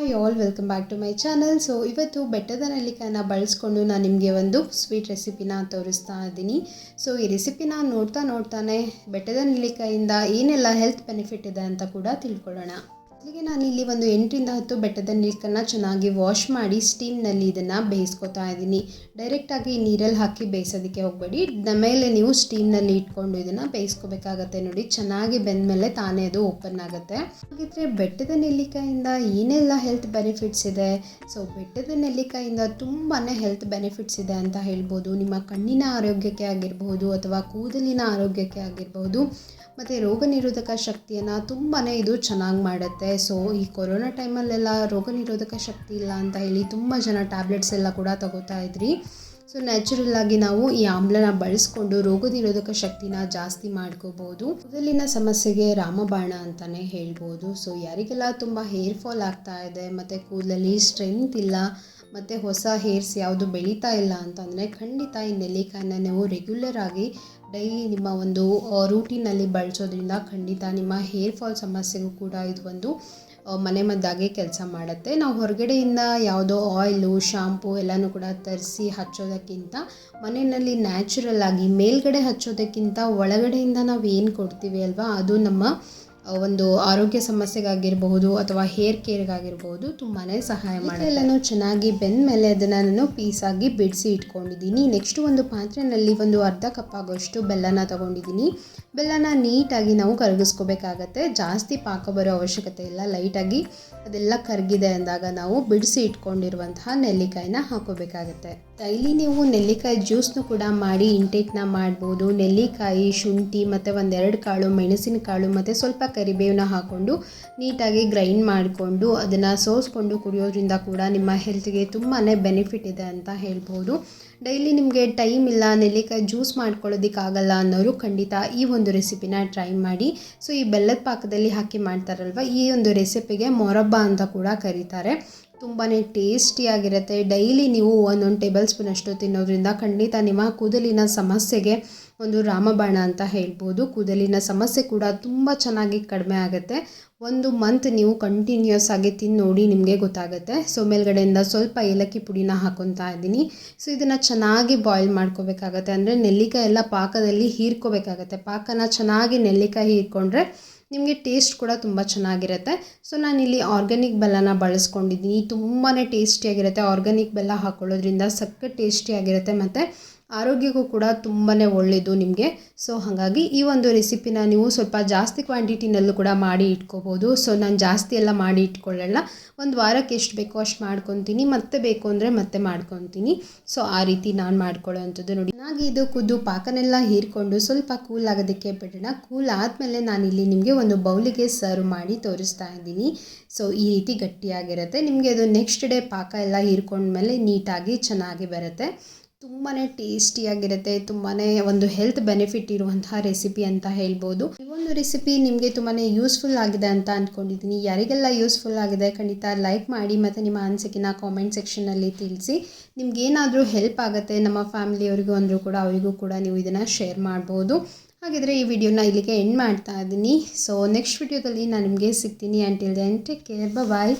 Hi all welcome back to my channel so ಇವತ್ತು ಬೆಟ್ಟದ ನೆಲ್ಲಿಕಾಯನ್ನ ಬಳಸ್ಕೊಂಡು ನಾನು ನಿಮಗೆ ಒಂದು ಸ್ವೀಟ್ ರೆಸಿಪಿನ ತೋರಿಸ್ತಾ ಇದ್ದೀನಿ. ಸೊ ಈ ರೆಸಿಪಿನ ನೋಡ್ತಾ ನೋಡ್ತಾನೆ ಬೆಟ್ಟದ ನೆಲ್ಲಿಕಾಯಿಂದ ಏನೆಲ್ಲ ಹೆಲ್ತ್ ಬೆನಿಫಿಟ್ ಇದೆ ಅಂತ ಕೂಡ ತಿಳ್ಕೊಳ್ಳೋಣ. ಮೊದಲಿಗೆ ಇಲ್ಲಿ ಒಂದು ಎಂಟರಿಂದ ಹತ್ತು ಬೆಟ್ಟದ ನಿಲ್ಕನ್ನು ಚೆನ್ನಾಗಿ ವಾಶ್ ಮಾಡಿ ಸ್ಟೀಮ್ನಲ್ಲಿ ಇದನ್ನು ಬೇಯಿಸ್ಕೊತಾ ಇದ್ದೀನಿ. ಡೈರೆಕ್ಟಾಗಿ ನೀರಲ್ಲಿ ಹಾಕಿ ಬೇಯಿಸೋದಕ್ಕೆ ಹೋಗಬೇಡಿ. ಮೇಲೆ ನೀವು ಸ್ಟೀಮ್ನಲ್ಲಿ ಇಟ್ಕೊಂಡು ಇದನ್ನು ಬೇಯಿಸ್ಕೋಬೇಕಾಗತ್ತೆ ನೋಡಿ. ಚೆನ್ನಾಗಿ ಬೆಂದ ಮೇಲೆ ತಾನೇ ಅದು ಓಪನ್ ಆಗುತ್ತೆ. ಹಾಗಿದ್ರೆ ಬೆಟ್ಟದ ನೆಲ್ಲಿಕಾಯಿಂದ ಏನೆಲ್ಲ ಹೆಲ್ತ್ ಬೆನಿಫಿಟ್ಸ್ ಇದೆ. ಸೊ ಬೆಟ್ಟದ ನೆಲ್ಲಿಕಾಯಿಂದ ತುಂಬಾ ಹೆಲ್ತ್ ಬೆನಿಫಿಟ್ಸ್ ಇದೆ ಅಂತ ಹೇಳ್ಬೋದು. ನಿಮ್ಮ ಕಣ್ಣಿನ ಆರೋಗ್ಯಕ್ಕೆ ಆಗಿರಬಹುದು ಅಥವಾ ಕೂದಲಿನ ಆರೋಗ್ಯಕ್ಕೆ ಆಗಿರಬಹುದು. ಮತ್ತು ರೋಗ ನಿರೋಧಕ ಶಕ್ತಿಯನ್ನು ತುಂಬಾ ಇದು ಚೆನ್ನಾಗಿ ಮಾಡುತ್ತೆ. ಸೊ ಈ ಕೊರೋನಾ ಟೈಮಲ್ಲೆಲ್ಲ ರೋಗ ನಿರೋಧಕ ಶಕ್ತಿ ಇಲ್ಲ ಅಂತ ಹೇಳಿ ತುಂಬ ಜನ ಟ್ಯಾಬ್ಲೆಟ್ಸ್ ಎಲ್ಲ ಕೂಡ ತಗೋತಾ ಇದ್ರಿ. ಸೊ ನ್ಯಾಚುರಲ್ ಆಗಿ ನಾವು ಈ ಆಮ್ಲನ ಬಳಸ್ಕೊಂಡು ರೋಗ ನಿರೋಧಕ ಶಕ್ತಿನ ಜಾಸ್ತಿ ಮಾಡ್ಕೋಬಹುದು. ಕೂದಲಿನ ಸಮಸ್ಯೆಗೆ ರಾಮಬಾಣ ಅಂತಾನೆ ಹೇಳ್ಬೋದು. ಸೊ ಯಾರಿಗೆಲ್ಲ ತುಂಬ ಹೇರ್ ಫಾಲ್ ಆಗ್ತಾ ಇದೆ, ಮತ್ತು ಕೂದಲಲ್ಲಿ ಸ್ಟ್ರೆಂತ್ ಇಲ್ಲ, ಮತ್ತು ಹೊಸ ಹೇರ್ಸ್ ಯಾವುದು ಬೆಳೀತಾ ಇಲ್ಲ ಅಂತಂದರೆ ಖಂಡಿತ ಈ ನೆಲ್ಲಿಕಾಯನ್ನ ನೀವು ರೆಗ್ಯುಲರ್ ಆಗಿ ಡೈಲಿ ನಿಮ್ಮ ಒಂದು ರೂಟೀನಲ್ಲಿ ಬಳಸೋದ್ರಿಂದ ಖಂಡಿತ ನಿಮ್ಮ ಹೇರ್ ಫಾಲ್ ಸಮಸ್ಯೆಗೂ ಕೂಡ ಇದು ಒಂದು ಮನೆ ಮದ್ದಾಗೆ ಕೆಲಸ ಮಾಡುತ್ತೆ. ನಾವು ಹೊರಗಡೆಯಿಂದ ಯಾವುದೋ ಆಯಿಲು, ಶಾಂಪು ಎಲ್ಲನೂ ಕೂಡ ತರಿಸಿ ಹಚ್ಚೋದಕ್ಕಿಂತ, ಮನೆಯಲ್ಲಿ ನ್ಯಾಚುರಲ್ ಆಗಿ ಮೇಲ್ಗಡೆ ಹಚ್ಚೋದಕ್ಕಿಂತ ಒಳಗಡೆಯಿಂದ ನಾವು ಏನು ಕೊಡ್ತೀವಿ ಅಲ್ವಾ, ಅದು ನಮ್ಮ ಒಂದು ಆರೋಗ್ಯ ಸಮಸ್ಯೆಗಾಗಿರಬಹುದು ಅಥವಾ ಹೇರ್ ಕೇರ್ಗಾಗಿರ್ಬೋದು ತುಂಬಾ ಸಹಾಯ ಮಾಡಿ ಎಲ್ಲನೂ ಚೆನ್ನಾಗಿ ಬೆಂದ ಮೇಲೆ ಅದನ್ನು ನಾನು ಪೀಸಾಗಿ ಬಿಡಿಸಿ ಇಟ್ಕೊಂಡಿದ್ದೀನಿ. ನೆಕ್ಸ್ಟ್ ಒಂದು ಪಾತ್ರೆಯಲ್ಲಿ ಒಂದು ಅರ್ಧ ಕಪ್ ಆಗೋಷ್ಟು ಬೆಲ್ಲನ ತಗೊಂಡಿದ್ದೀನಿ. ಬೆಲ್ಲನ ನೀಟಾಗಿ ನಾವು ಕರಗಿಸ್ಕೋಬೇಕಾಗತ್ತೆ. ಜಾಸ್ತಿ ಪಾಕ ಬರೋ ಅವಶ್ಯಕತೆ ಇಲ್ಲ. ಲೈಟಾಗಿ ಅದೆಲ್ಲ ಕರಗಿದೆ ಅಂದಾಗ ನಾವು ಬಿಡಿಸಿ ಇಟ್ಕೊಂಡಿರುವಂತಹ ನೆಲ್ಲಿಕಾಯಿನ ಹಾಕೋಬೇಕಾಗತ್ತೆ. ಡೈಲಿ ನೀವು ನೆಲ್ಲಿಕಾಯಿ ಜ್ಯೂಸ್ನು ಕೂಡ ಮಾಡಿ ಇಂಟೇಕ್ನ ಮಾಡ್ಬೋದು. ನೆಲ್ಲಿಕಾಯಿ ಶುಂಠಿ ಮತ್ತು ಒಂದೆರಡು ಕಾಳು ಮೆಣಸಿನಕಾಳು ಮತ್ತು ಸ್ವಲ್ಪ ಕರಿಬೇವನ್ನ ಹಾಕ್ಕೊಂಡು ನೀಟಾಗಿ ಗ್ರೈಂಡ್ ಮಾಡಿಕೊಂಡು ಅದನ್ನು ಸೋಸ್ಕೊಂಡು ಕುಡಿಯೋದ್ರಿಂದ ಕೂಡ ನಿಮ್ಮ ಹೆಲ್ತ್ಗೆ ತುಂಬಾ ಬೆನಿಫಿಟ್ ಇದೆ ಅಂತ ಹೇಳ್ಬೋದು. ಡೈಲಿ ನಿಮಗೆ ಟೈಮ್ ಇಲ್ಲ, ನೆಲ್ಲಿಕಾಯಿ ಜ್ಯೂಸ್ ಮಾಡ್ಕೊಳ್ಳೋದಕ್ಕಾಗಲ್ಲ ಅನ್ನೋರು ಖಂಡಿತ ಈ ಒಂದು ರೆಸಿಪಿನ ಟ್ರೈ ಮಾಡಿ. ಸೊ, ಈ ಬೆಲ್ಲದ ಪಾಕದಲ್ಲಿ ಹಾಕಿ ಮಾಡ್ತಾರಲ್ವ? ಈ ಒಂದು ರೆಸಿಪಿಗೆ ಮೊರಬ್ಬ ಅಂತ ಕೂಡ ಕರೀತಾರೆ. ತುಂಬಾ ಟೇಸ್ಟಿಯಾಗಿರುತ್ತೆ ಡೈಲಿ ನೀವು ಒಂದೊಂದು ಟೇಬಲ್ ಸ್ಪೂನ್ ಅಷ್ಟು ತಿನ್ನೋದ್ರಿಂದ ಖಂಡಿತ ನಿಮ್ಮ ಕೂದಲಿನ ಸಮಸ್ಯೆಗೆ ಒಂದು ರಾಮಬಾಣ ಅಂತ ಹೇಳ್ಬೋದು. ಕೂದಲಿನ ಸಮಸ್ಯೆ ಕೂಡ ತುಂಬ ಚೆನ್ನಾಗಿ ಕಡಿಮೆ ಆಗುತ್ತೆ. ಒಂದು ಮಂತ್ ನೀವು ಕಂಟಿನ್ಯೂಸ್ ಆಗಿ ತಿಂದು ನೋಡಿ ನಿಮಗೆ ಗೊತ್ತಾಗುತ್ತೆ. ಸೊ ಮೇಲ್ಗಡೆಯಿಂದ ಸ್ವಲ್ಪ ಏಲಕ್ಕಿ ಪುಡಿನ ಹಾಕೊತಾ ಇದ್ದೀನಿ. ಸೊ ಇದನ್ನು ಚೆನ್ನಾಗಿ ಬಾಯ್ಲ್ ಮಾಡ್ಕೋಬೇಕಾಗತ್ತೆ. ಅಂದರೆ ನೆಲ್ಲಿಕಾಯಿ ಎಲ್ಲ ಪಾಕದಲ್ಲಿ ಹೀರ್ಕೋಬೇಕಾಗತ್ತೆ. ಪಾಕನ ಚೆನ್ನಾಗಿ ನೆಲ್ಲಿಕಾಯಿ ಹೀರ್ಕೊಂಡ್ರೆ ನಿಮಗೆ ಟೇಸ್ಟ್ ಕೂಡ ತುಂಬ ಚೆನ್ನಾಗಿರುತ್ತೆ. ಸೊ ನಾನಿಲ್ಲಿ ಆರ್ಗ್ಯಾನಿಕ್ ಬೆಲ್ಲನ ಬಳಸ್ಕೊಂಡಿದ್ದೀನಿ. ತುಂಬಾ ಟೇಸ್ಟಿಯಾಗಿರುತ್ತೆ ಆರ್ಗ್ಯಾನಿಕ್ ಬೆಲ್ಲ ಹಾಕ್ಕೊಳ್ಳೋದ್ರಿಂದ ಸಕ್ಕ ಟೇಸ್ಟಿಯಾಗಿರುತ್ತೆ ಮತ್ತು ಆರೋಗ್ಯಕ್ಕೂ ಕೂಡ ತುಂಬಾ ಒಳ್ಳೆಯದು ನಿಮಗೆ. ಸೊ ಹಾಗಾಗಿ ಈ ಒಂದು ರೆಸಿಪಿನ ನೀವು ಸ್ವಲ್ಪ ಜಾಸ್ತಿ ಕ್ವಾಂಟಿಟಿನಲ್ಲೂ ಕೂಡ ಮಾಡಿ ಇಟ್ಕೋಬೋದು. ಸೊ ನಾನು ಜಾಸ್ತಿ ಎಲ್ಲ ಮಾಡಿ ಇಟ್ಕೊಳ್ಳಲ್ಲ. ಒಂದು ವಾರಕ್ಕೆ ಎಷ್ಟು ಬೇಕೋ ಅಷ್ಟು ಮಾಡ್ಕೊತೀನಿ. ಮತ್ತೆ ಬೇಕು ಅಂದರೆ ಮತ್ತೆ ಮಾಡ್ಕೊತೀನಿ. ಸೊ ಆ ರೀತಿ ನಾನು ಮಾಡ್ಕೊಳ್ಳೋ ಅಂಥದ್ದು ನೋಡಿ. ಚೆನ್ನಾಗಿ ಇದು ಕುದ್ದು ಪಾಕನೆಲ್ಲ ಹೀರ್ಕೊಂಡು ಸ್ವಲ್ಪ ಕೂಲ್ ಆಗೋದಕ್ಕೆ ಬಿಡೋಣ. ಕೂಲ್ ಆದಮೇಲೆ ನಾನಿಲ್ಲಿ ನಿಮಗೆ ಒಂದು ಬೌಲಿಗೆ ಸರ್ವ್ ಮಾಡಿ ತೋರಿಸ್ತಾ ಇದ್ದೀನಿ. ಸೊ ಈ ರೀತಿ ಗಟ್ಟಿಯಾಗಿರುತ್ತೆ. ನಿಮಗೆ ಅದು ನೆಕ್ಸ್ಟ್ ಡೇ ಪಾಕ ಎಲ್ಲ ಹೀರ್ಕೊಂಡ್ಮೇಲೆ ನೀಟಾಗಿ ಚೆನ್ನಾಗಿ ಬರುತ್ತೆ. ತುಂಬಾ ಟೇಸ್ಟಿಯಾಗಿರುತ್ತೆ ತುಂಬಾ ಒಂದು ಹೆಲ್ತ್ ಬೆನಿಫಿಟ್ ಇರುವಂತಹ ರೆಸಿಪಿ ಅಂತ ಹೇಳ್ಬೋದು. ಈ ಒಂದು ರೆಸಿಪಿ ನಿಮಗೆ ತುಂಬಾ ಯೂಸ್ಫುಲ್ ಆಗಿದೆ ಅಂತ ಅಂದ್ಕೊಂಡಿದ್ದೀನಿ ಯಾರಿಗೆಲ್ಲ ಯೂಸ್ಫುಲ್ ಆಗಿದೆ ಖಂಡಿತ ಲೈಕ್ ಮಾಡಿ ಮತ್ತು ನಿಮ್ಮ ಅನಿಸಿಕೆನ ಕಾಮೆಂಟ್ ಸೆಕ್ಷನಲ್ಲಿ ತಿಳಿಸಿ. ನಿಮ್ಗೇನಾದರೂ ಹೆಲ್ಪ್ ಆಗುತ್ತೆ, ನಮ್ಮ ಫ್ಯಾಮಿಲಿಯವರಿಗೂ ಅಂದರೂ ಕೂಡ ಅವರಿಗೂ ಕೂಡ ನೀವು ಇದನ್ನು ಶೇರ್ ಮಾಡ್ಬೋದು. ಹಾಗಿದ್ರೆ ಈ ವಿಡಿಯೋನ ಇಲ್ಲಿಗೆ ಎಂಡ್ ಮಾಡ್ತಾ ಇದ್ದೀನಿ ಸೊ ನೆಕ್ಸ್ಟ್ ವಿಡಿಯೋದಲ್ಲಿ ನಾನು ನಿಮಗೆ ಸಿಗ್ತೀನಿ. Until then take care bye